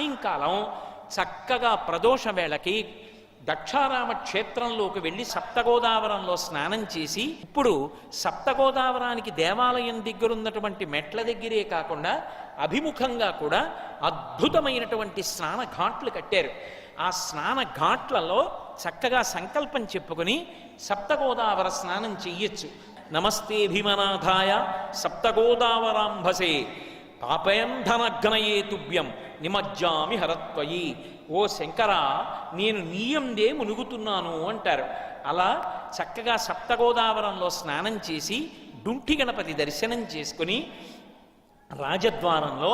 సాయంకాలం చక్కగా ప్రదోష వేళకి దక్షారామ క్షేత్రంలోకి వెళ్ళి సప్తగోదావరంలో స్నానం చేసి ఇప్పుడు సప్తగోదావరానికి దేవాలయం దగ్గర ఉన్నటువంటి మెట్ల దగ్గరే కాకుండా అభిముఖంగా కూడా అద్భుతమైనటువంటి స్నాన ఘాట్లు కట్టారు. ఆ స్నాన ఘాట్లలో చక్కగా సంకల్పం చెప్పుకుని సప్తగోదావర స్నానం చెయ్యొచ్చు. నమస్తే భీమనాథాయ సప్తగోదావరాంభసే పాపయంధనఘ్నయే తుభ్యం నిమజ్జామి హరత్వయి. ఓ శంకర నేను నీయందే మునుగుతున్నాను అంటారు. అలా చక్కగా సప్తగోదావరంలో స్నానం చేసి డుంఠి గణపతి దర్శనం చేసుకుని రాజద్వారంలో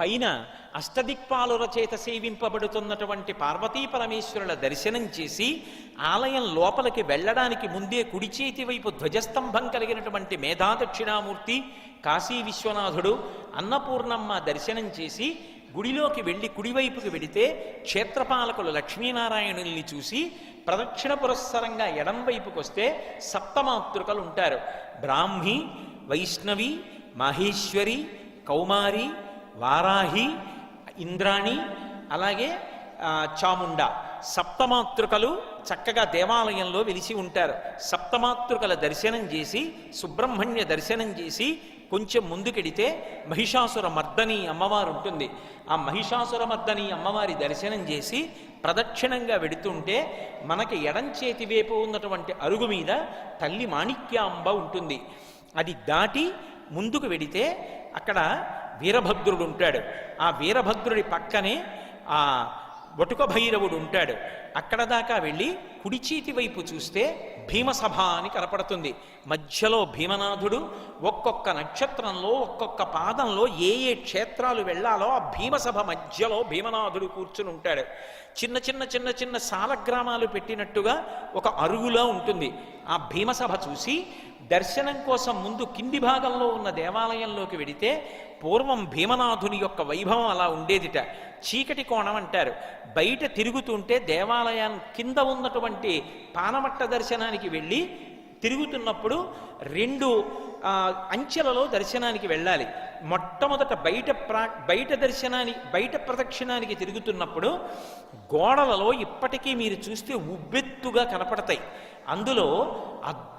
పైన అష్టదిక్పాలుల చేత సేవింపబడుతున్నటువంటి పార్వతీ పరమేశ్వరుల దర్శనం చేసి ఆలయం లోపలికి వెళ్ళడానికి ముందే కుడి చేతి వైపు ధ్వజస్తంభం కలిగినటువంటి మేధాదక్షిణామూర్తి కాశీ విశ్వనాథుడు అన్నపూర్ణమ్మ దర్శనం చేసి గుడిలోకి వెళ్ళి కుడివైపుకి వెడితే క్షేత్రపాలకులు లక్ష్మీనారాయణుల్ని చూసి ప్రదక్షిణ పురస్సరంగా ఎడంవైపుకి వస్తే సప్తమాతృకలు ఉంటారు. బ్రాహ్మి వైష్ణవి మహేశ్వరి కౌమారి వారాహి ఇంద్రాణి అలాగే చాముండ. సప్తమాతృకలు చక్కగా దేవాలయంలో వెలిసి ఉంటారు. సప్తమాతృకల దర్శనం చేసి సుబ్రహ్మణ్య దర్శనం చేసి కొంచెం ముందుకెడితే మహిషాసుర మర్దని అమ్మవారు ఉంటుంది. ఆ మహిషాసుర మర్దని అమ్మవారి దర్శనం చేసి ప్రదక్షిణంగా వెడుతుంటే మనకి ఎడం చేతి వైపు ఉన్నటువంటి అరుగు మీద తల్లి మాణిక్యాంబ ఉంటుంది. అది దాటి ముందుకు వెడితే అక్కడ వీరభద్రుడు ఉంటాడు. ఆ వీరభద్రుడి పక్కనే ఆ వటుక భైరవుడు ఉంటాడు. అక్కడ దాకా వెళ్ళి కుడి చేతి వైపు చూస్తే భీమసభ అని కనపడుతుంది. మధ్యలో భీమనాథుడు ఒక్కొక్క నక్షత్రంలో ఒక్కొక్క పాదంలో ఏ ఏ క్షేత్రాలు వెళ్ళాలో ఆ భీమసభ మధ్యలో భీమనాథుడు కూర్చుని ఉంటాడు. చిన్న చిన్న చిన్న చిన్న సాలగ్రామాలు పెట్టినట్టుగా ఒక అరుగులా ఉంటుంది. ఆ భీమసభ చూసి దర్శనం కోసం ముందు కింది భాగంలో ఉన్న దేవాలయంలోకి వెడితే పూర్వం భీమనాథుని యొక్క వైభవం అలా ఉండేదిట. చీకటి కోణం అంటారు. బయట తిరుగుతుంటే దేవాలయం కింద ఉన్నటువంటి పానమట్ట దర్శనానికి వెళ్ళి తిరుగుతున్నప్పుడు రెండు అంచెలలో దర్శనానికి వెళ్ళాలి. మొట్టమొదట బయట ప్రా బయట దర్శనానికి బయట ప్రదక్షిణానికి తిరుగుతున్నప్పుడు గోడలలో ఇప్పటికీ మీరు చూస్తే ఉబ్బెత్తుగా కనపడతాయి. అందులో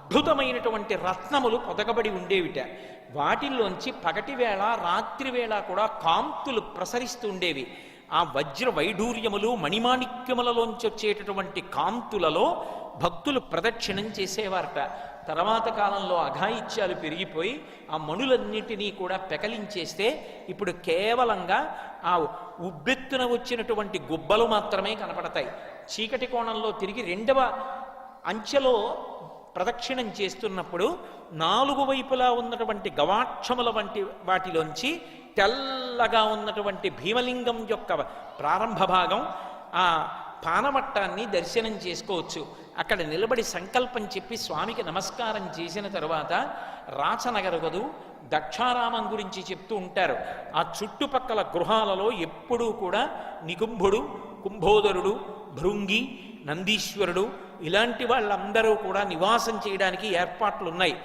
అద్భుతమైనటువంటి రత్నములు పొదగబడి ఉండేవిట. వాటిల్లోంచి పగటి వేళ రాత్రి వేళ కూడా కాంతులు ప్రసరిస్తూ ఉండేవి. ఆ వజ్ర వైఢూర్యములు మణిమాణిక్యములలోంచి వచ్చేటటువంటి కాంతులలో భక్తులు ప్రదక్షిణం చేసేవారట. తర్వాత కాలంలో అఘాయిత్యాలు పెరిగిపోయి ఆ మణులన్నిటినీ కూడా పెకలించేస్తే ఇప్పుడు కేవలంగా ఆ ఉబ్బెత్తున వచ్చినటువంటి గుబ్బలు మాత్రమే కనపడతాయి. చీకటి కోణంలో తిరిగి రెండవ అంచెలో ప్రదక్షిణం చేస్తున్నప్పుడు నాలుగు వైపులా ఉన్నటువంటి గవాక్షముల వంటి వాటిలోంచి తెల్లగా ఉన్నటువంటి భీమలింగం యొక్క ప్రారంభ భాగం ఆ పానమట్టాన్ని దర్శనం చేసుకోవచ్చు. అక్కడ నిలబడి సంకల్పం చెప్పి స్వామికి నమస్కారం చేసిన తరువాత రాచనగరగదు దక్షారామం గురించి చెప్తూ ఉంటారు. ఆ చుట్టుపక్కల గృహాలలో ఎప్పుడూ కూడా నికుంభుడు కుంభోదరుడు భృంగి నందీశ్వరుడు ఇలాంటి వాళ్ళందరూ కూడా నివాసం చేయడానికి ఏర్పాట్లు ఉన్నాయి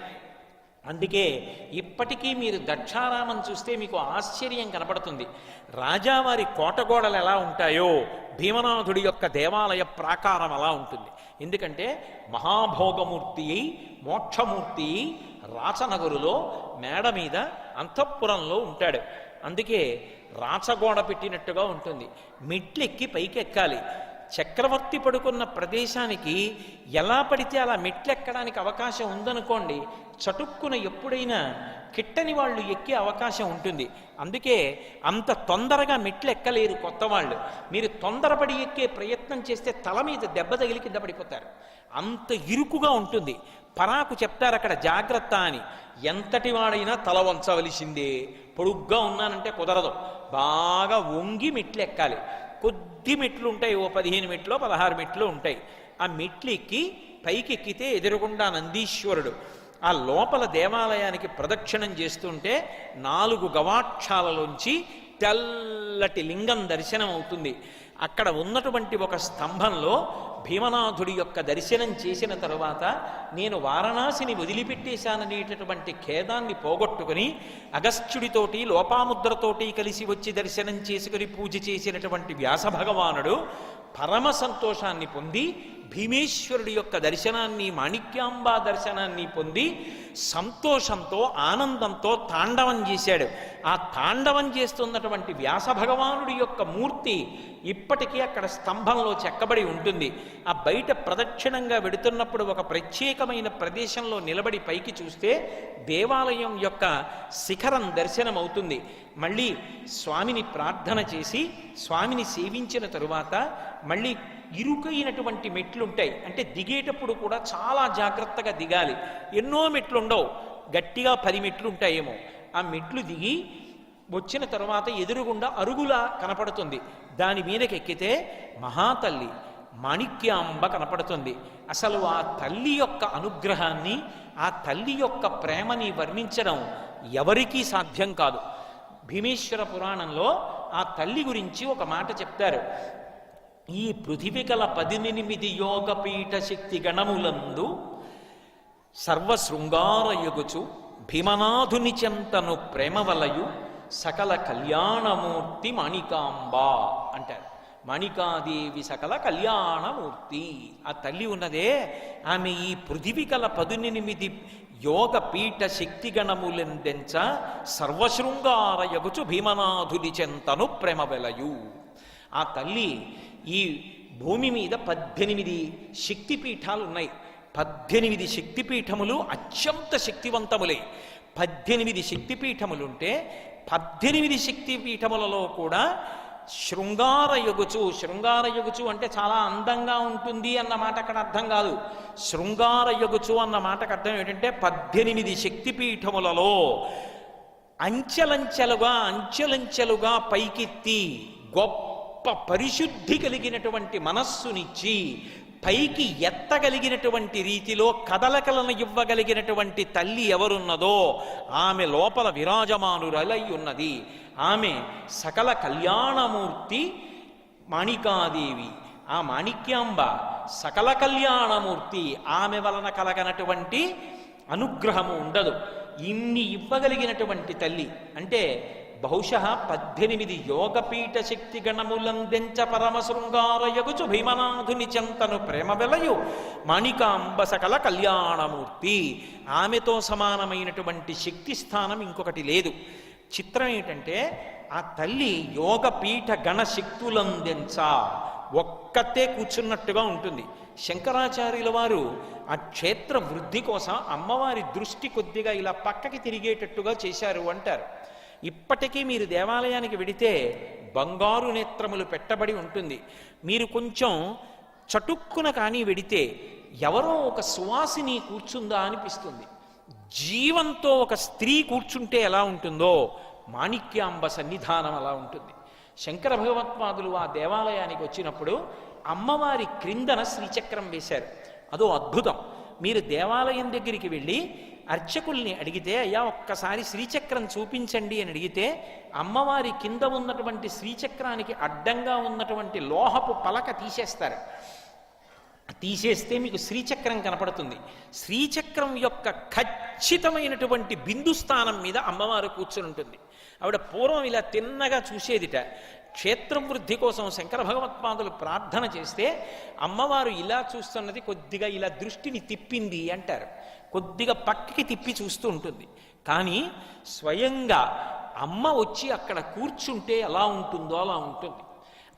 అందుకే ఇప్పటికీ మీరు దక్షారామం చూస్తే మీకు ఆశ్చర్యం కనపడుతుంది. రాజావారి కోటగోడలు ఎలా ఉంటాయో భీమనాథుడి యొక్క దేవాలయ ప్రాకారం అలా ఉంటుంది. ఎందుకంటే మహాభోగమూర్తి మోక్షమూర్తి రాచనగరులో మేడ మీద అంతఃపురంలో ఉంటాడు. అందుకే రాచగోడ పెట్టినట్టుగా ఉంటుంది. మెట్లెక్కి పైకెక్కాలి. చక్రవర్తి పడుకున్న ప్రదేశానికి ఎలా పడితే అలా మెట్లెక్కడానికి అవకాశం ఉందనుకోండి చటుక్కున ఎప్పుడైనా కిట్టని వాళ్ళు ఎక్కే అవకాశం ఉంటుంది. అందుకే అంత తొందరగా మెట్లు ఎక్కలేరు కొత్త వాళ్ళు మీరు తొందరపడి ఎక్కే ప్రయత్నం చేస్తే తల మీద దెబ్బ తగిలి కింద పడిపోతారు. అంత ఇరుకుగా ఉంటుంది. పరాకు చెప్తారు అక్కడ జాగ్రత్త అని. ఎంతటి వాడైనా తల వంచవలసిందే. పొడుగ్గా ఉన్నానంటే కుదరదు. బాగా వంగి మెట్లు ఎక్కాలి కొద్ది మెట్లు ఉంటాయి ఓ పదిహేను మెట్లు పదహారు మెట్లు ఉంటాయి. ఆ మెట్లు ఎక్కి పైకి ఎక్కితే ఎదురుగుండా నందీశ్వరుడు. ఆ లోపల దేవాలయానికి ప్రదక్షిణం చేస్తుంటే నాలుగు గవాక్షాలలోంచి తెల్లటి లింగం దర్శనం అవుతుంది అక్కడ ఉన్నటువంటి ఒక స్తంభంలో భీమనాథుడి యొక్క దర్శనం చేసిన తరువాత నేను వారణాసిని వదిలిపెట్టేశాననేటటువంటి ఖేదాన్ని పోగొట్టుకుని అగస్త్యుడితోటి లోపాముద్రతోటి కలిసి వచ్చి దర్శనం చేసుకుని పూజ చేసినటువంటి వ్యాస భగవానుడు పరమ సంతోషాన్ని పొంది భీమేశ్వరుడి యొక్క దర్శనాన్ని మాణిక్యాంబా దర్శనాన్ని పొంది సంతోషంతో ఆనందంతో తాండవం చేశాడు. ఆ తాండవం చేస్తున్నటువంటి వ్యాస భగవానుడి యొక్క మూర్తి ఇప్పటికీ అక్కడ స్తంభంలో చెక్కబడి ఉంటుంది. ఆ బయట ప్రదక్షిణంగా వెడుతున్నప్పుడు ఒక ప్రత్యేకమైన ప్రదేశంలో నిలబడి పైకి చూస్తే దేవాలయం యొక్క శిఖరం దర్శనం అవుతుంది మళ్ళీ స్వామిని ప్రార్థన చేసి స్వామిని సేవించిన తరువాత మళ్ళీ ఇరుకైనటువంటి మెట్లుంటాయి. అంటే దిగేటప్పుడు కూడా చాలా జాగ్రత్తగా దిగాలి. ఎన్నో మెట్లు ఉండవు గట్టిగా పది మెట్లు ఉంటాయేమో ఆ మెట్లు దిగి వచ్చిన తర్వాత ఎదురుగుండా అరుగులా కనపడుతుంది. దాని మీదకి ఎక్కితే మహాతల్లి మాణిక్యాంబ కనపడుతుంది. అసలు ఆ తల్లి యొక్క అనుగ్రహాన్ని ఆ తల్లి యొక్క ప్రేమని వర్ణించడం ఎవరికీ సాధ్యం కాదు. భీమేశ్వర పురాణంలో ఆ తల్లి గురించి ఒక మాట చెప్తారు. ఈ పృథివి గల పదినెనిమిది యోగపీఠ శక్తి గణములందు సర్వశృంగారయుగుచు భీమనాథుని చెంతను ప్రేమవలయు సకల కళ్యాణమూర్తి మాణికాంబ అంటారు. మణికాదేవి సకల కళ్యాణమూర్తి. ఆ తల్లి ఉన్నదే ఆమె ఈ పృథివి గల పదునెనిమిది యోగ పీఠ శక్తి గణములెందెంచ సర్వశృంగారయగుచు భీమనాథుని చెంతను ప్రేమవెలయు. ఆ తల్లి ఈ భూమి మీద పద్దెనిమిది శక్తిపీఠాలు ఉన్నాయి పద్దెనిమిది శక్తిపీఠములు అత్యంత శక్తివంతములే. పద్దెనిమిది శక్తిపీఠములుంటే పద్దెనిమిది శక్తిపీఠములలో కూడా శృంగారయుగుచు శృంగారయుగుచు అంటే చాలా అందంగా ఉంటుంది అన్న మాట అక్కడ అర్థం కాదు. శృంగారయుగుచు అన్న మాటకు అర్థం ఏంటంటే పద్దెనిమిది శక్తిపీఠములలో అంచెలంచెలుగా అంచెలంచెలుగా పైకెత్తి గొప్ప పరిశుద్ధి కలిగినటువంటి మనస్సునిచ్చి పైకి ఎత్తగలిగినటువంటి రీతిలో కదలకలను ఇవ్వగలిగినటువంటి తల్లి ఎవరున్నదో ఆమె లోపల విరాజమానురలై ఉన్నది ఆమె సకల కళ్యాణమూర్తి మాణికాదేవి. ఆ మాణిక్యాంబ సకల కళ్యాణమూర్తి. ఆమె వలన కలగనటువంటి అనుగ్రహము ఉండదు. ఇన్ని ఇవ్వగలిగినటువంటి తల్లి అంటే బహుశ పద్దెనిమిది యోగపీఠ శక్తి గణములందెంచ పరమ శృంగారయగుచు భీమనాథుని చెంతను ప్రేమ వెలయు మాణికాంబ సకల కళ్యాణమూర్తి. ఆమెతో సమానమైనటువంటి శక్తి స్థానం ఇంకొకటి లేదు. చిత్రం ఏంటంటే ఆ తల్లి యోగపీఠ గణశక్తులందెంచ ఒక్కతే కూర్చున్నట్టుగా ఉంటుంది. శంకరాచార్యుల వారు ఆ క్షేత్ర వృద్ధి కోసం అమ్మవారి దృష్టి కొద్దిగా ఇలా పక్కకి తిరిగేటట్టుగా చేశారు అంటారు. ఇప్పటికీ మీరు దేవాలయానికి వెడితే బంగారు నేత్రములు పెట్టబడి ఉంటుంది. మీరు కొంచెం చటుక్కున కానీ వెడితే ఎవరో ఒక సువాసిని కూర్చుందా అనిపిస్తుంది. జీవంతో ఒక స్త్రీ కూర్చుంటే ఎలా ఉంటుందో మాణిక్యాంబ సన్నిధానం అలా ఉంటుంది. శంకర భగవత్పాదులు ఆ దేవాలయానికి వచ్చినప్పుడు అమ్మవారి క్రిందన శ్రీచక్రం వేశారు. అదో అద్భుతం. మీరు దేవాలయం దగ్గరికి వెళ్ళి అర్చకుల్ని అడిగితే అయ్యా ఒక్కసారి శ్రీచక్రం చూపించండి అని అడిగితే అమ్మవారి కింద ఉన్నటువంటి శ్రీచక్రానికి అడ్డంగా ఉన్నటువంటి లోహపు పలక తీసేస్తారు. తీసేస్తే మీకు శ్రీచక్రం కనపడుతుంది. శ్రీచక్రం యొక్క ఖచ్చితమైనటువంటి బిందు స్థానం మీద అమ్మవారు కూర్చుని ఉంటుంది. ఆవిడ పూర్వం ఇలా తిన్నగా చూసేదిట. క్షేత్రం వృద్ధి కోసం శంకర భగవత్పాదులు ప్రార్థన చేస్తే అమ్మవారు ఇలా చూస్తున్నది కొద్దిగా ఇలా దృష్టిని తిప్పింది అంటారు. కొద్దిగా పక్కకి తిప్పి చూస్తూ ఉంటుంది. కానీ స్వయంగా అమ్మ వచ్చి అక్కడ కూర్చుంటే ఎలా ఉంటుందో అలా ఉంటుంది.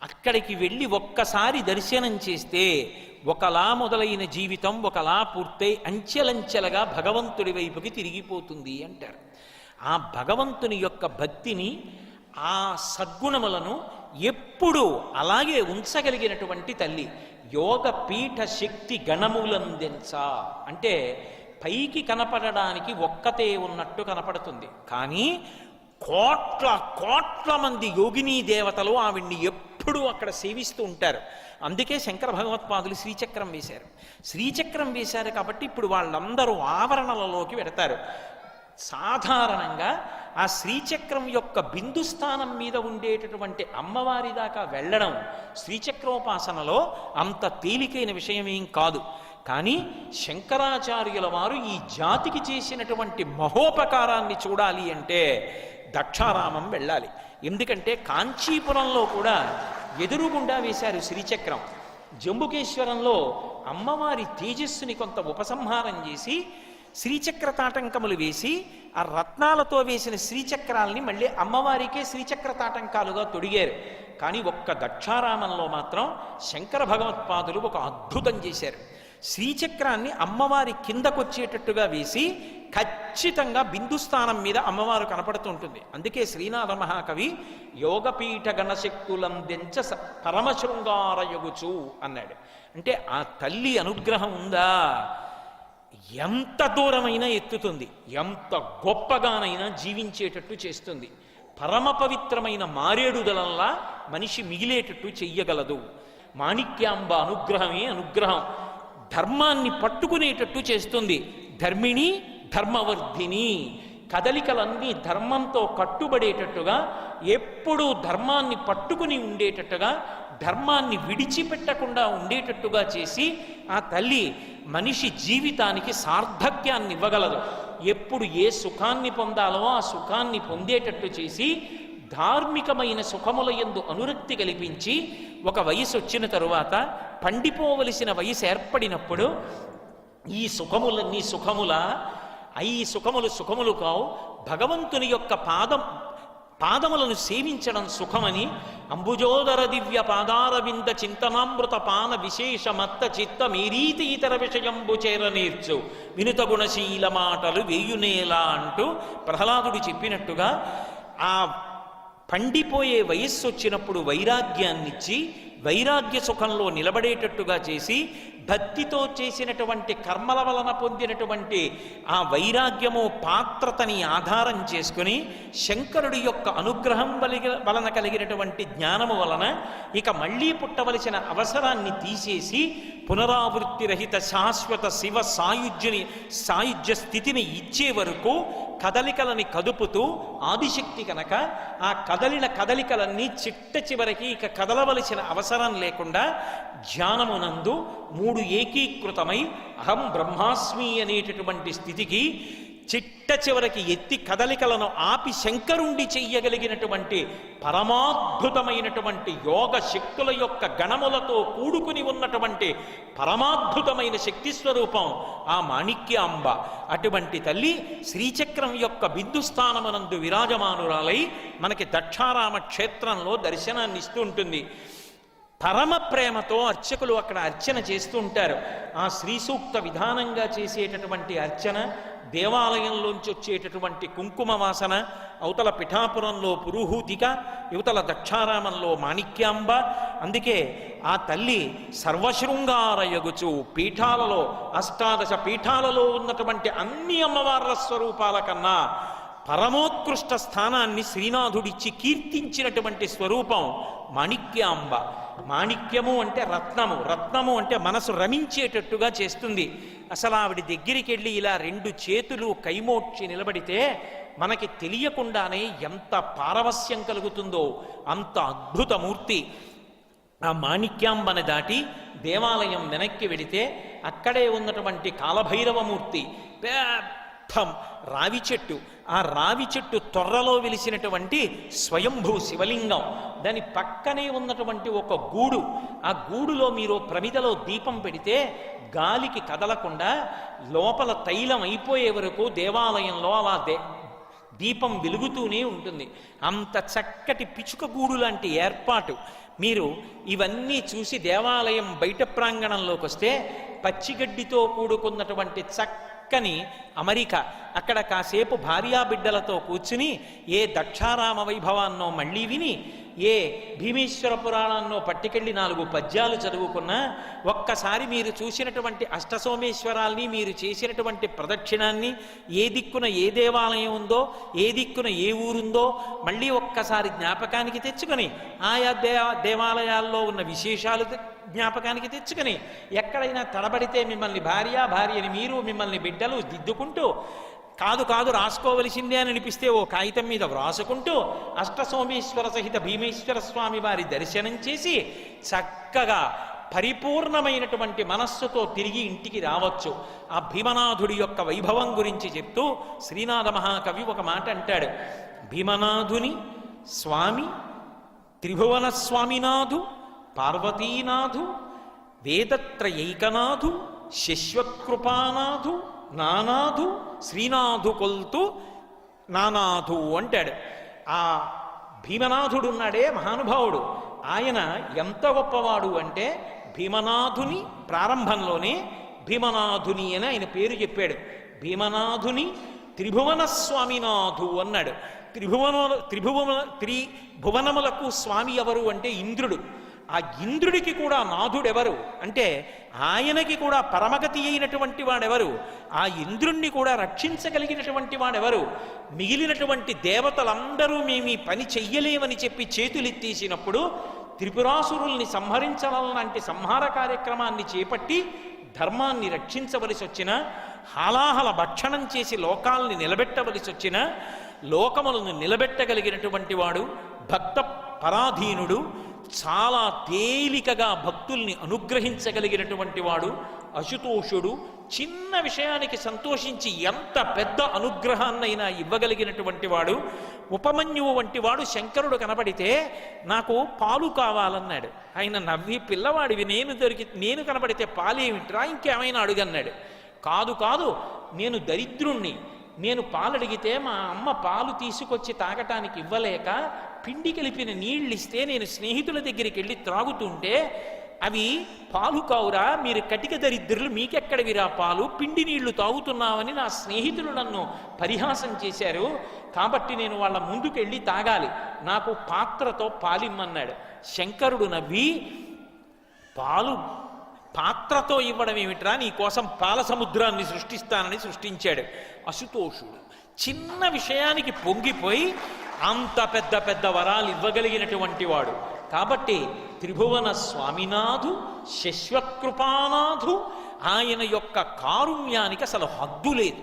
అక్కడికి వెళ్ళి ఒక్కసారి దర్శనం చేస్తే ఒకలా మొదలైన జీవితం ఒకలా పూర్తయి అంచెలంచెలగా భగవంతుడి వైపుకి తిరిగిపోతుంది అంటారు. ఆ భగవంతుని యొక్క భక్తిని ఆ సద్గుణములను ఎప్పుడూ అలాగే ఉంచగలిగినటువంటి తల్లి యోగ పీఠ శక్తి గణములందెంచ అంటే పైకి కనపడడానికి ఒక్కతే ఉన్నట్టు కనపడుతుంది. కానీ కోట్ల కోట్ల మంది యోగినీ దేవతలు ఆవిడ్ని ఎప్పుడూ అక్కడ సేవిస్తూ ఉంటారు. అందుకే శంకర భగవత్పాదులు శ్రీచక్రం వేశారు. శ్రీచక్రం వేశారు కాబట్టి ఇప్పుడు వాళ్ళందరూ ఆవరణలలోకి పెడతారు సాధారణంగా ఆ శ్రీచక్రం యొక్క బిందు స్థానం మీద ఉండేటటువంటి అమ్మవారి దాకా వెళ్ళడం శ్రీచక్రోపాసనలో అంత తేలికైన విషయమేం కాదు. కానీ శంకరాచార్యుల వారు ఈ జాతికి చేసినటువంటి మహోపకారాన్ని చూడాలి అంటే దక్షారామం వెళ్ళాలి. ఎందుకంటే కాంచీపురంలో కూడా ఎదురుగుండా వేశారు శ్రీచక్రం. జంబుకేశ్వరంలో అమ్మవారి తేజస్సుని కొంత ఉపసంహారం చేసి శ్రీచక్ర తాటంకములు వేసి ఆ రత్నాలతో వేసిన శ్రీచక్రాల్ని మళ్ళీ అమ్మవారికే శ్రీచక్ర తాటంకాలుగా తొడిగారు. కానీ ఒక్క దక్షారామంలో మాత్రం శంకర భగవత్పాదులు ఒక అద్భుతం చేశారు. శ్రీచక్రాన్ని అమ్మవారి కిందకొచ్చేటట్టుగా వేసి ఖచ్చితంగా బిందుస్థానం మీద అమ్మవారు కనపడుతుంటుంది అందుకే శ్రీనాథ మహాకవి యోగపీఠ గణశక్తులందెంచ స- పరమశృంగారయగుచు అన్నాడు. అంటే ఆ తల్లి అనుగ్రహం ఉందా? ఎంత దూరమైనా ఎత్తుతుంది ఎంత గొప్పగానైనా జీవించేటట్టు చేస్తుంది. పరమ పవిత్రమైన మారేడుదలంలా మనిషి మిగిలేటట్టు చెయ్యగలదు. మాణిక్యాంబ అనుగ్రహమే అనుగ్రహం. ధర్మాన్ని పట్టుకునేటట్టు చేస్తుంది. ధర్మిణి ధర్మవర్ధిని. కదలికలన్నీ ధర్మంతో కట్టుబడేటట్టుగా ఎప్పుడూ ధర్మాన్ని పట్టుకుని ఉండేటట్టుగా ధర్మాన్ని విడిచిపెట్టకుండా ఉండేటట్టుగా చేసి ఆ తల్లి మనిషి జీవితానికి సార్థక్యాన్ని ఇవ్వగలదు. ఎప్పుడు ఏ సుఖాన్ని పొందాలో ఆ సుఖాన్ని పొందేటట్టు చేసి ధార్మికమైన సుఖముల యందు అనురక్తి కల్పించి ఒక వయసు వచ్చిన తరువాత పండిపోవలసిన వయసు ఏర్పడినప్పుడు ఈ సుఖములన్నీ సుఖముల అయి సుఖములు సుఖములు కావు. భగవంతుని యొక్క పాదం పాదములను సేవించడం సుఖమని అంబుజోదర దివ్య పాదారవింద చింతనామృత పాన విశేషమత్త చిత్త మీరీతి ఇతర విషయంబు చేర నేర్చు. వినుత గుణశీల మాటలు వేయునేలా అంటూ ప్రహ్లాదుడు చెప్పినట్టుగా ఆ పండిపోయే వయస్సు వచ్చినప్పుడు వైరాగ్యాన్నిచ్చి వైరాగ్య సుఖంలో నిలబడేటట్టుగా చేసి భక్తితో చేసినటువంటి కర్మల వలన పొందినటువంటి ఆ వైరాగ్యము పాత్రతని ఆధారం చేసుకుని శంకరుడి యొక్క అనుగ్రహం వలన కలిగినటువంటి జ్ఞానము వలన ఇక మళ్ళీ పుట్టవలసిన అవసరాన్ని తీసేసి పునరావృత్తి రహిత శాశ్వత శివ సాయుధ్యుని సాయుధ్య స్థితిని ఇచ్చే వరకు కదలికలని కదుపుతూ ఆదిశక్తి కనుక ఆ కదలిన కదలికలన్నీ చిట్ట చివరికి ఇక కదలవలసిన అవసరం లేకుండా ధ్యానమునందు మూడు ఏకీకృతమై అహం బ్రహ్మాస్మి అనేటటువంటి స్థితికి చిట్ట చివరికి ఎత్తి కదలికలను ఆపి శంకరుండి చెయ్యగలిగినటువంటి పరమాద్భుతమైనటువంటి యోగ శక్తుల యొక్క గణములతో కూడుకుని ఉన్నటువంటి పరమాద్భుతమైన శక్తి స్వరూపం ఆ మాణిక్యాంబ. అటువంటి తల్లి శ్రీచక్రం యొక్క బిందు స్థానమునందు విరాజమానురాలై మనకి దక్షారామ క్షేత్రంలో దర్శనాన్ని ఇస్తూ ఉంటుంది. పరమ ప్రేమతో అర్చకులు అక్కడ అర్చన చేస్తూ ఉంటారు. ఆ శ్రీ సూక్త విధానంగా చేసేటటువంటి అర్చన దేవాలయంలోంచి వచ్చేటటువంటి కుంకుమ వాసన అవతల పిఠాపురంలో పురుహూతిక యువతల దక్షారామంలో మాణిక్యాంబ అందుకే ఆ తల్లి సర్వశృంగారయగుచు పీఠాలలో అష్టాదశ పీఠాలలో ఉన్నటువంటి అన్ని అమ్మవార్ల స్వరూపాల కన్నా పరమోత్కృష్ట స్థానాన్ని శ్రీనాథుడిచ్చి కీర్తించినటువంటి స్వరూపం మాణిక్యాంబ. మాణిక్యము అంటే రత్నము రత్నము అంటే మనసు రమించేటట్టుగా చేస్తుంది. అసలు ఆవిడ దగ్గరికి వెళ్ళి ఇలా రెండు చేతులు కైమోడ్చి నిలబడితే మనకి తెలియకుండానే ఎంత పారవస్యం కలుగుతుందో అంత అద్భుతమూర్తి ఆ మాణిక్యాంబని దాటి దేవాలయం వెనక్కి వెడితే అక్కడే ఉన్నటువంటి కాలభైరవమూర్తి అర్థం. రావి చెట్టు. ఆ రావి చెట్టు తొర్రలో వెలిసినటువంటి స్వయంభూ శివలింగం. దాని పక్కనే ఉన్నటువంటి ఒక గూడు. ఆ గూడులో మీరు ప్రమిదలో దీపం పెడితే గాలికి కదలకుండా లోపల తైలం అయిపోయే వరకు దేవాలయంలో అలా దే దీపం వెలుగుతూనే ఉంటుంది. అంత చక్కటి పిచుక గూడు లాంటి ఏర్పాటు. మీరు ఇవన్నీ చూసి దేవాలయం బయట ప్రాంగణంలోకి వస్తే పచ్చిగడ్డితో కూడుకున్నటువంటి చక్క చక్కని అమరిక. అక్కడ కాసేపు భార్యాబిడ్డలతో కూర్చుని ఏ దక్షారామ వైభవాన్నో మళ్ళీ విని ఏ భీమేశ్వర పురాణాన్నో పట్టుకెళ్ళి నాలుగు పద్యాలు చదువుకున్నా ఒక్కసారి మీరు చూసినటువంటి అష్టసోమేశ్వరాల్ని మీరు చేసినటువంటి ప్రదక్షిణాన్ని ఏ దిక్కున ఏ దేవాలయం ఉందో ఏ దిక్కున ఏ ఊరుందో మళ్ళీ ఒక్కసారి జ్ఞాపకానికి తెచ్చుకొని ఆయా దే దేవాలయాల్లో ఉన్న విశేషాలు జ్ఞాపకానికి తెచ్చుకుని ఎక్కడైనా తడబడితే మిమ్మల్ని భార్య భార్యని మీరు మిమ్మల్ని బిడ్డలు దిద్దుకుంటూ కాదు కాదు రాసుకోవలసిందే అని అనిపిస్తే ఓ కాగితం మీద వ్రాసుకుంటూ అష్టసోమేశ్వర సహిత భీమేశ్వర స్వామి వారి దర్శనం చేసి చక్కగా పరిపూర్ణమైనటువంటి మనస్సుతో తిరిగి ఇంటికి రావచ్చు. ఆ భీమనాథుడి యొక్క వైభవం గురించి చెప్తూ శ్రీనాథ మహాకవి ఒక మాట అంటాడు. భీమనాథుని స్వామి త్రిభువన స్వామినాథు పార్వతీనాథు వేదత్రయైకనాథు శశ్వత్కృపానాథు నానాథు శ్రీనాథు కొల్తు నానాథు అంటాడు. ఆ భీమనాథుడు ఉన్నాడే మహానుభావుడు. ఆయన ఎంత గొప్పవాడు అంటే భీమనాథుని ప్రారంభంలోనే భీమనాథుని అని ఆయన పేరు చెప్పాడు. భీమనాథుని త్రిభువన స్వామినాథు అన్నాడు. త్రిభువన త్రిభువన త్రిభువనములకు స్వామి ఎవరు అంటే ఇంద్రుడు. ఆ ఇంద్రుడికి కూడా నాథుడెవరు? అంటే ఆయనకి కూడా పరమగతి అయినటువంటి వాడెవరు? ఆ ఇంద్రుణ్ణి కూడా రక్షించగలిగినటువంటి వాడెవరు? మిగిలినటువంటి దేవతలందరూ మేము ఈ పని చెయ్యలేమని చెప్పి చేతులెత్తేసినప్పుడు త్రిపురాసురుల్ని సంహరించలాంటి సంహార కార్యక్రమాన్ని చేపట్టి ధర్మాన్ని రక్షించవలసి వచ్చిన హాలాహల భక్షణం చేసి లోకాల్ని నిలబెట్టవలసి వచ్చిన లోకములను నిలబెట్టగలిగినటువంటి వాడు భక్త పరాధీనుడు చాలా తేలికగా భక్తుల్ని అనుగ్రహించగలిగినటువంటి వాడు అశుతోషుడు. చిన్న విషయానికి సంతోషించి ఎంత పెద్ద అనుగ్రహాన్నైనా ఇవ్వగలిగినటువంటి వాడు. ఉపమన్యువు వంటి వాడు శంకరుడు కనబడితే నాకు పాలు కావాలన్నాడు. ఆయన నవ్వి పిల్లవాడివి నేను దొరికి నేను కనబడితే పాలేమిట్రా ఇంకేమైనా అడుగన్నాడు. కాదు కాదు నేను దరిద్రుణ్ణి. నేను పాలడిగితే మా అమ్మ పాలు తీసుకొచ్చి తాగటానికి ఇవ్వలేక పిండి కలిపిన నీళ్ళు ఇస్తే నేను స్నేహితుల దగ్గరికి వెళ్ళి త్రాగుతుంటే అవి పాలు కావురా మీరు కటిక దరిద్రులు మీకెక్కడవిరా పాలు? పిండి నీళ్ళు తాగుతున్నామని నా స్నేహితులు నన్ను పరిహాసం చేశారు. కాబట్టి నేను వాళ్ళ ముందుకెళ్ళి తాగాలి. నాకు పాత్రతో పాలిమ్మన్నాడు. శంకరుడు నవ్వి పాలు పాత్రతో ఇవ్వడం ఏమిట్రా? నీ కోసం పాల సముద్రాన్ని సృష్టిస్తానని సృష్టించాడు. అశుతోషుడు. చిన్న విషయానికి పొంగిపోయి అంత పెద్ద పెద్ద వరాలు ఇవ్వగలిగినటువంటి వాడు. కాబట్టి త్రిభువన స్వామినాథు శశ్వకృపానాథు ఆయన యొక్క కారుణ్యానికి అసలు హద్దు లేదు.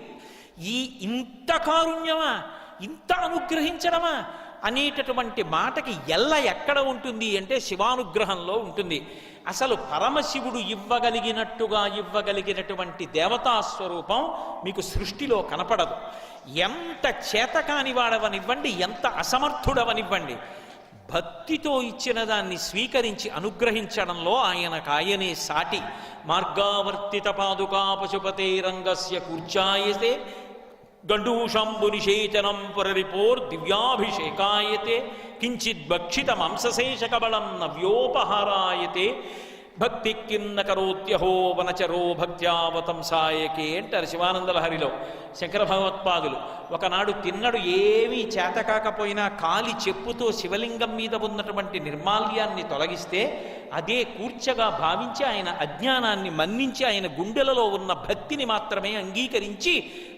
ఈ ఇంత కారుణ్యమా? ఇంత అనుగ్రహించడమా? అనేటటువంటి మాటకి ఎల్ల ఎక్కడ ఉంటుంది అంటే శివానుగ్రహంలో ఉంటుంది. అసలు పరమశివుడు ఇవ్వగలిగినట్టుగా ఇవ్వగలిగినటువంటి దేవతా స్వరూపం మీకు సృష్టిలో కనపడదు. ఎంత చేతకాని వాడవనివ్వండి ఎంత అసమర్థుడవనివ్వండి భక్తితో ఇచ్చిన దాన్ని స్వీకరించి అనుగ్రహించడంలో ఆయన కాయనే సాటి. మార్గావర్తిత పాదుకా పశుపతే రంగస్య కూర్చాయితే గండూషంబునిషేచనం పురరిపోర్ దివ్యాభిషేకాయతే కించిద్ భక్షిత మంసశేషకబళం నవ్యోపహారాయతే. భక్తి కిన్న కరోత్యహో వనచరో భక్త్యావతంసాయకే అంటారు శివానంద లహరిలో శంకర భగవత్పాదులు ఒకనాడు తిన్నడు ఏమీ చేతకాకపోయినా కాలి చెప్పుతో శివలింగం మీద ఉన్నటువంటి నిర్మాల్యాన్ని తొలగిస్తే అదే కూర్చగా భావించి ఆయన అజ్ఞానాన్ని మన్నించి ఆయన గుండెలలో ఉన్న భక్తిని మాత్రమే అంగీకరించి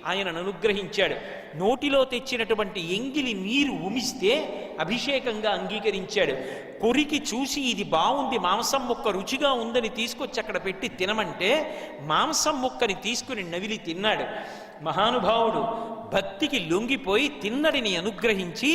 ఆయనను అనుగ్రహించాడు నోటిలో తెచ్చినటువంటి ఎంగిలి నీరు ఉమిస్తే అభిషేకంగా అంగీకరించాడు. కొరికి చూసి ఇది బాగుంది మాంసం ముక్క రుచిగా ఉందని తీసుకొచ్చి అక్కడ పెట్టి తినమంటే మాంసం ముక్కని తీసుకుని నవిలి తిన్నాడు. మహానుభావుడు భక్తికి లొంగిపోయి తిన్నడిని అనుగ్రహించి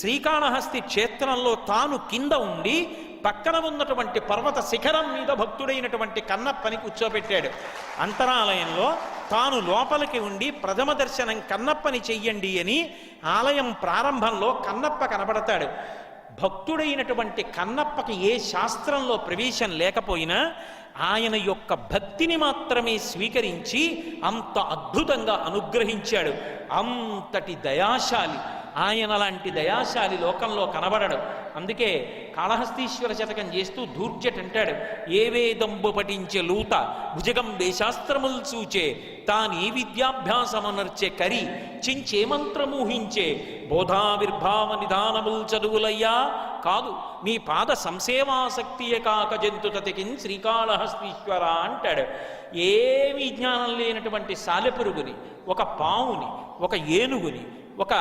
శ్రీకాళహస్తి క్షేత్రంలో తాను కింద ఉండి పక్కన ఉన్నటువంటి పర్వత శిఖరం మీద భక్తుడైనటువంటి కన్నప్పని కూర్చోబెట్టాడు. అంతరాలయంలో తాను లోపలికి ఉండి ప్రథమ దర్శనం కన్నప్పని చెయ్యండి అని ఆలయం ప్రారంభంలో కన్నప్ప కనబడతాడు. భక్తుడైనటువంటి కన్నప్పకి ఏ శాస్త్రంలో ప్రవేశం లేకపోయినా ఆయన యొక్క భక్తిని మాత్రమే స్వీకరించి అంత అద్భుతంగా అనుగ్రహించాడు. అంతటి దయాశాలి. ఆయన లాంటి దయాశాలి లోకంలో కనబడడు. అందుకే కాళహస్తీశ్వర శతకం చేస్తూ దూర్జట్ అంటాడు ఏ వేదంబు పఠించే లూత భుజగంబే శాస్త్రముల్ చూచే తానే విద్యాభ్యాసమనర్చే కరి చించే మంత్రమూహించే బోధావిర్భావ నిదానముల్ చదువులయ్యా. కాదు మీ పాద సంసేవాసక్తియే కాక జంతుతతికిన్ శ్రీకాళహస్తీశ్వర అంటాడు. ఏమి జ్ఞానం లేనటువంటి సాలెపురుగుని ఒక పావుని ఒక ఏనుగుని ఒక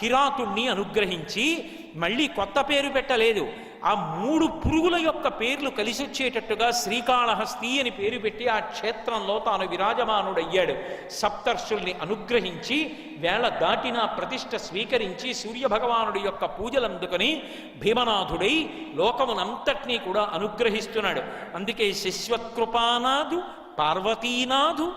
కిరాతుణ్ణి అనుగ్రహించి మళ్ళీ కొత్త పేరు పెట్టలేదు. ఆ మూడు పురుగుల యొక్క పేర్లు కలిసి వచ్చేటట్టుగా శ్రీకాళహస్తి అని పేరు పెట్టి ఆ క్షేత్రంలో తాను విరాజమానుడయ్యాడు. సప్తర్షుల్ని అనుగ్రహించి వేళ దాటిన ప్రతిష్ట స్వీకరించి సూర్యభగవానుడి యొక్క పూజలందుకొని భీమనాథుడై లోకమునంతటినీ కూడా అనుగ్రహిస్తున్నాడు. అందుకే శశ్వత్కృపానాథు పార్వతీనాథు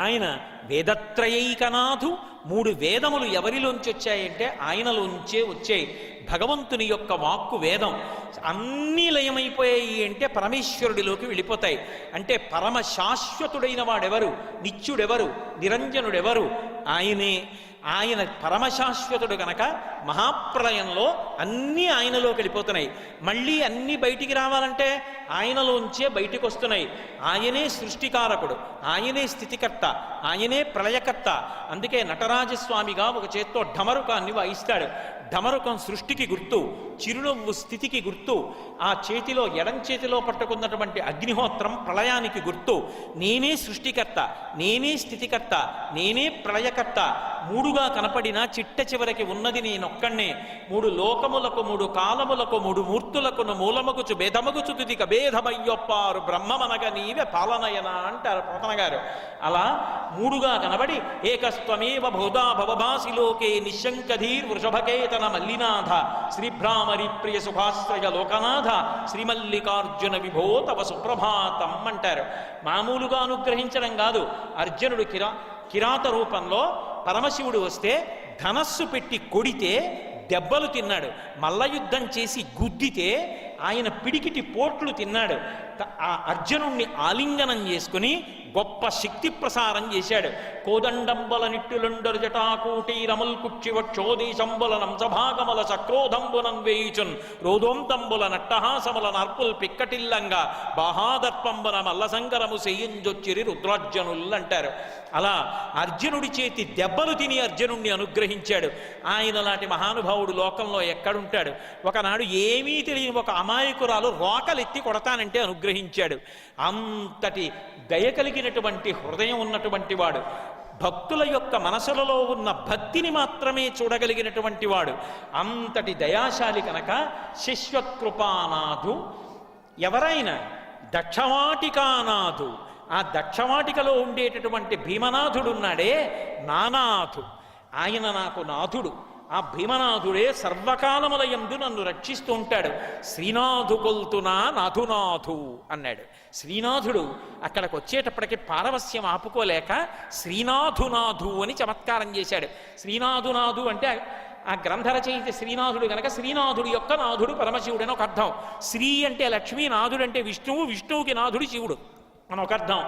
ఆయన వేదత్రయైకనాథు మూడు వేదములు ఎవరిలోంచి వచ్చాయంటే ఆయనలోంచే వచ్చాయి. భగవంతుని యొక్క వాక్కు వేదం. అన్నీ లయమైపోయాయి అంటే పరమేశ్వరుడిలోకి వెళ్ళిపోతాయి. అంటే పరమ శాశ్వతుడైన వాడెవరు? నిత్యుడెవరు? నిరంజనుడెవరు? ఆయనే. ఆయన పరమశాశ్వతుడు గనక మహాప్రలయంలో అన్నీ ఆయనలోకి వెళ్ళిపోతున్నాయి. మళ్ళీ అన్నీ బయటికి రావాలంటే ఆయనలోంచే బయటికి వస్తున్నాయి ఆయనే సృష్టికారకుడు ఆయనే స్థితికర్త ఆయనే ప్రళయకర్త. అందుకే నటరాజస్వామిగా ఒక చేత్తో ఢమరుకాన్ని వాయిస్తాడు. ఢమరుకం సృష్టికి గుర్తు. చిరునవ్వు స్థితికి గుర్తు ఆ చేతిలో ఎడం చేతిలో పట్టుకున్నటువంటి అగ్నిహోత్రం ప్రళయానికి గుర్తు. నేనే సృష్టికర్త నేనే స్థితికర్త నేనే ప్రళయకర్త. మూడుగా కనపడిన చిట్ట చివరికి ఉన్నది నేనొక్కడే మూడు లోకములకు మూడు కాలములకు మూడు మూర్తులకు మూలమగుచు భేదమగుచు తుదిక భేదమయ్యొప్పారు బ్రహ్మమనగ నీవే పాలనయన అంటారు పోతన గారు. అలా మూడుగా కనబడి ఏకస్త్వమేవ భూదా భవభాసి లోకే నిశంకధీర్ వృషభకేతన మల్లినాథ శ్రీభ్రామరి ప్రియ సుభాశ్రయ లోకనాథ శ్రీమల్లికార్జున విభో తవ సుప్రభాతం అంటారు. మామూలుగా అనుగ్రహించడం కాదు. అర్జునుడు కిరా కిరాత రూపంలో పరమశివుడు వస్తే ధనస్సు పెట్టి కొడితే దెబ్బలు తిన్నాడు. మల్ల యుద్ధం చేసి గుద్దితే ఆయన పిడికిటి పోట్లు తిన్నాడు. ఆ అర్జునుణ్ణి ఆలింగనం చేసుకుని గొప్ప శక్తి ప్రసారం చేశాడు. కోదండంబల నిట్టులుండరు జటాకూటీరముల్ కుక్షివక్షోదేశంబుల నంసభాగముల చక్రోధంబులం వేయుచున్ రోదోంతంబుల నట్టహాసముల నర్పుల్ పిక్కటిల్లంగా బాహాదర్పంబున మల్లసంకరము సెయ్యింజొచ్చిరి రుద్రార్జునుల్ అంటారు అలా అర్జునుడి చేతి దెబ్బలు తిని అర్జునుణ్ణి అనుగ్రహించాడు. ఆయన లాంటి మహానుభావుడు లోకంలో ఎక్కడుంటాడు? ఒకనాడు ఏమీ తెలియని ఒక అమాయకురాలు రోకలెత్తి కొడతానంటే అనుగ్రహించాడు. అంతటి దయ కలిగినటువంటి హృదయం ఉన్నటువంటి వాడు భక్తుల యొక్క మనసులలో ఉన్న భక్తిని మాత్రమే చూడగలిగినటువంటి వాడు అంతటి దయాశాలి కనుక శిష్వకృపానాథు ఎవరైనా దక్షవాటికానాథు ఆ దక్షవాటికలో ఉండేటటువంటి భీమనాథుడు ఉన్నాడే నానాథు. ఆయన నాకు నాథుడు. ఆ భీమనాథుడే సర్వకాలములయందు నన్ను రక్షిస్తూ ఉంటాడు. శ్రీనాథు కొల్తునా నాథునాథు అన్నాడు. శ్రీనాథుడు అక్కడికి వచ్చేటప్పటికి పారవస్యం ఆపుకోలేక శ్రీనాథునాథు అని చమత్కారం చేశాడు. శ్రీనాథునాథు అంటే ఆ గ్రంథ రచయిత శ్రీనాథుడు గనక శ్రీనాథుడు యొక్క నాథుడు పరమశివుడు అని ఒక అర్థం. శ్రీ అంటే లక్ష్మీ నాథుడు అంటే విష్ణువు విష్ణువుకి నాథుడు శివుడు. అని ఒక అర్థం.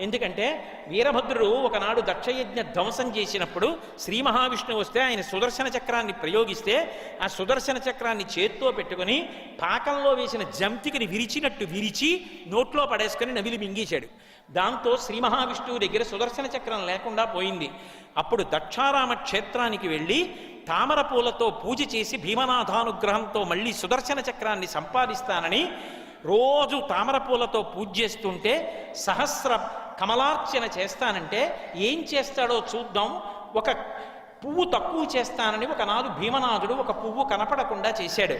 ఎందుకంటే వీరభద్రుడు ఒకనాడు దక్షయజ్ఞ ధ్వంసం చేసినప్పుడు శ్రీ మహావిష్ణువు వస్తే ఆయన సుదర్శన చక్రాన్ని ప్రయోగిస్తే ఆ సుదర్శన చక్రాన్ని చేత్తో పెట్టుకుని పాకంలో వేసిన జంతికని విరిచినట్టు విరిచి నోట్లో పడేసుకుని నవిలి మింగేశాడు. దాంతో శ్రీ మహావిష్ణువు దగ్గర సుదర్శన చక్రం లేకుండా పోయింది. అప్పుడు దక్షారామ క్షేత్రానికి వెళ్ళి తామర పూలతో పూజ చేసి భీమనాథానుగ్రహంతో మళ్ళీ సుదర్శన చక్రాన్ని సంపాదిస్తానని రోజు తామర పూలతో పూజ చేస్తుంటే సహస్ర కమలార్చన చేస్తానంటే ఏం చేస్తాడో చూద్దాం. ఒక పువ్వు తక్కువ చేస్తానని ఒకనాడు భీమనాథుడు ఒక పువ్వు కనపడకుండా చేశాడు.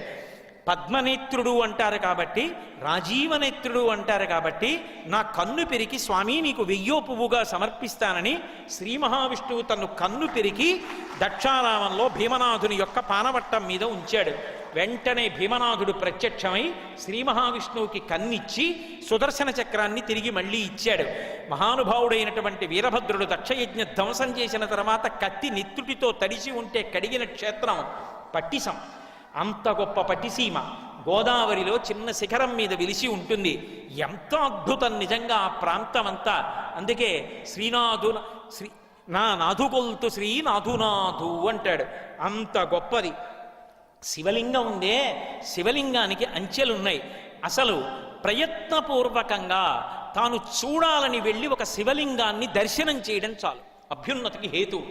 పద్మనేత్రుడు అంటారు కాబట్టి రాజీవనేత్రుడు అంటారు కాబట్టి నా కన్ను పెరికి స్వామి నీకు వెయ్యో పువ్వుగా సమర్పిస్తానని శ్రీ మహావిష్ణువు తను కన్ను పెరికి దక్షారామంలో భీమనాథుని యొక్క పానవట్టం మీద ఉంచాడు. వెంటనే భీమనాథుడు ప్రత్యక్షమై శ్రీ మహావిష్ణువుకి కన్నిచ్చి సుదర్శన చక్రాన్ని తిరిగి మళ్ళీ ఇచ్చాడు. మహానుభావుడైనటువంటి వీరభద్రుడు దక్షయజ్ఞ ధ్వంసం చేసిన తర్వాత కత్తి నిత్తుటితో తడిసి ఉంటే కడిగిన క్షేత్రం పట్టిసం. అంత గొప్ప పట్టిసీమ. గోదావరిలో చిన్న శిఖరం మీద విలిసి ఉంటుంది. ఎంత అద్భుతం నిజంగా ఆ ప్రాంతం అంతా అందుకే శ్రీనాథు శ్రీ నా నాథుకొల్తు శ్రీ నాథునాథు అంటాడు. అంత గొప్పది. శివలింగం ఉందే శివలింగానికి అంచెలున్నాయి. అసలు ప్రయత్నపూర్వకంగా తాను చూడాలని వెళ్ళి ఒక శివలింగాన్ని దర్శనం చేయడం చాలు. అభ్యున్నతికి హేతు.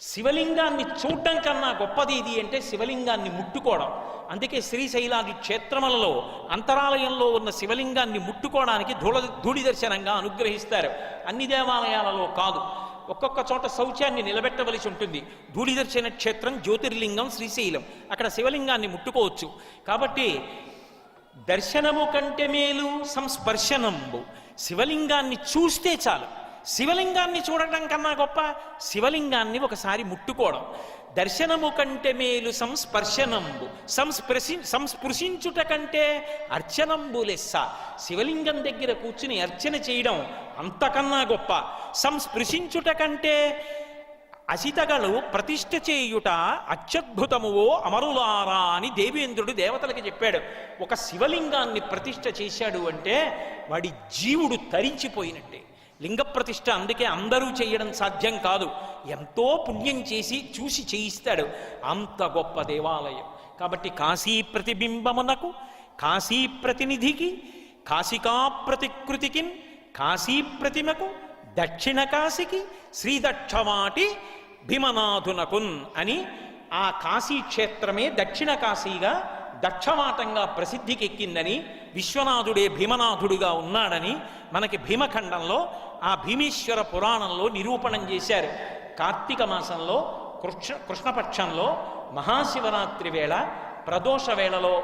శివలింగాన్ని చూడటం కన్నా గొప్పది ఇది అంటే శివలింగాన్ని ముట్టుకోవడం. అందుకే శ్రీశైలాది క్షేత్రములలో అంతరాలయంలో ఉన్న శివలింగాన్ని ముట్టుకోవడానికి ధూళ ధూళి దర్శనంగా అనుగ్రహిస్తారు. అన్ని దేవాలయాలలో కాదు. ఒక్కొక్క చోట శౌచాన్ని నిలబెట్టవలసి ఉంటుంది. ధూళిదర్శన క్షేత్రం జ్యోతిర్లింగం శ్రీశైలం. అక్కడ శివలింగాన్ని ముట్టుకోవచ్చు. కాబట్టి దర్శనము కంటే మేలు సంస్పర్శనంబు. శివలింగాన్ని చూస్తే చాలు. శివలింగాన్ని చూడటం కన్నా గొప్ప శివలింగాన్ని ఒకసారి ముట్టుకోవడం. దర్శనము కంటే మేలు సంస్పర్శనంబు. సంస్పృశి సంస్పృశించుట కంటే అర్చనంబు లెస్స. శివలింగం దగ్గర కూర్చుని అర్చన చేయడం అంతకన్నా గొప్ప. సంస్పృశించుట కంటే అసితగలు ప్రతిష్ఠ చేయుట అత్యద్భుతమువో అమరులారా అని దేవేంద్రుడు దేవతలకి చెప్పాడు. ఒక శివలింగాన్ని ప్రతిష్ఠ చేశాడు అంటే వాడి జీవుడు తరించిపోయినట్టే. లింగ ప్రతిష్ట అందుకే అందరూ చేయడం సాధ్యం కాదు. ఎంతో పుణ్యం చేసి చూసి చేయిస్తాడు. అంత గొప్ప దేవాలయం. కాబట్టి కాశీ ప్రతిబింబమునకు కాశీ ప్రతినిధికి కాశికా ప్రతికృతికి కాశీ ప్రతిమకు దక్షిణ కాశీకి శ్రీదక్షవాటి భీమనాథునకున్ అని ఆ కాశీ క్షేత్రమే దక్షిణ కాశీగా దక్షమాటంగా ప్రసిద్ధికెక్కిందని విశ్వనాథుడే భీమనాథుడిగా ఉన్నాడని మనకి భీమఖండంలో ఆ భీమేశ్వర పురాణంలో నిరూపణం చేశారు. కార్తీక మాసంలో కృష్ణ కృష్ణపక్షంలో మహాశివరాత్రి వేళ ప్రదోష వేళలో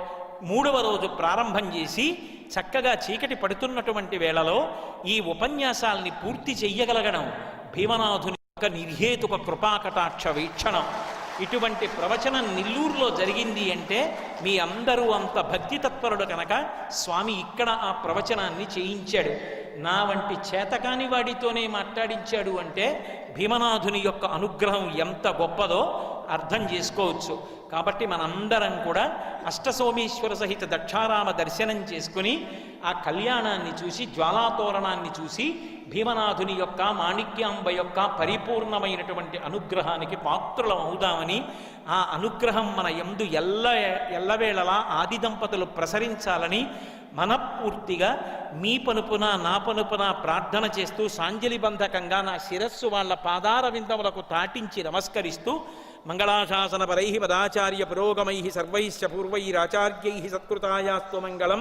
మూడవ రోజు ప్రారంభం చేసి చక్కగా చీకటి పడుతున్నటువంటి వేళలో ఈ ఉపన్యాసాల్ని పూర్తి చెయ్యగలగడం భీమనాథుని యొక్క నిర్హేతుక కృపాకటాక్ష వీక్షణం. ఇటువంటి ప్రవచనం నెల్లూరులో జరిగింది అంటే మీ అందరూ అంత భక్తి తత్పరుడు కనుక స్వామి ఇక్కడ ఆ ప్రవచనాన్ని చేయించాడు. నా వంటి చేతకాని వాడితోనే మాట్లాడించాడు అంటే భీమనాథుని యొక్క అనుగ్రహం ఎంత గొప్పదో అర్థం చేసుకోవచ్చు. కాబట్టి మనందరం కూడా అష్టసోమేశ్వర సహిత దక్షారామ దర్శనం చేసుకుని ఆ కళ్యాణాన్ని చూసి జ్వాలాతోరణాన్ని చూసి భీమనాథుని యొక్క మాణిక్యాంబ యొక్క పరిపూర్ణమైనటువంటి అనుగ్రహానికి పాత్రులం అవుదామని ఆ అనుగ్రహం మన ఎందు ఎల్ల ఎల్లవేళలా ఆది దంపతులు ప్రసరించాలని మనపూర్తిగా మీ పనుపున నా పనుపున ప్రార్థన చేస్తూ సాంజలిబంధకంగా నా శిరస్సు వాళ్ళ పాదార విందములకు తాటించి నమస్కరిస్తూ మంగళాశాసన పరై పదాచార్య పురోగమై సర్వైశ్చ పూర్వైరాచార్యై సత్కృతాయాస్తు మంగళం.